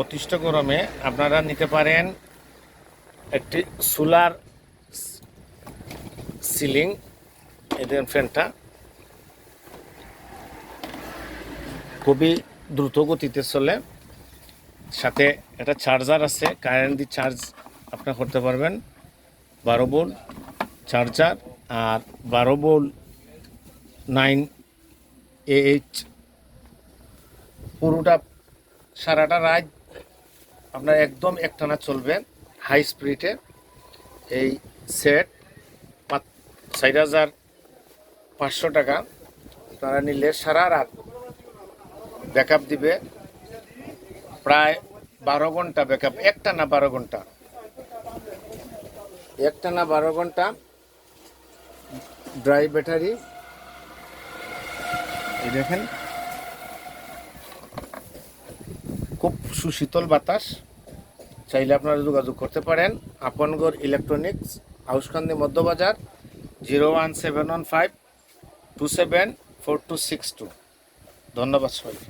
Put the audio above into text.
অতিষ্ঠ গরমে আপনারা নিতে পারেন একটি সোলার সিলিং। এদের ফ্যানটা। খুবই দ্রুত গতিতে চলে। সাথে একটা চার্জার আছে, কারেন্ট দিয়ে চার্জ আপনার করতে পারবেন। বারো বোল চার্জার আর বারো বোল নাইন এইচ পুরোটা সারাটা রাত আপনার একদম একটানা চলবে হাই স্পিডে এই সেট চার হাজার পাঁচশো টাকা আপনারা নিলে সারা রাত ব্যাকআপ দিবে। প্রায় বারো ঘণ্টা ব্যাকআপ একটা না বারো ঘণ্টা। একটা না বারো ঘণ্টা ড্রাই ব্যাটারি দেখেন, খুব সুশীতল বাতাস। চাইলে আপনারা যোগাযোগ করতে পারেন। Apangarh electronics, Hauskandi Madhyabazar, zero one seven one five two seven four two six two. ধন্যবাদ সবাইকে।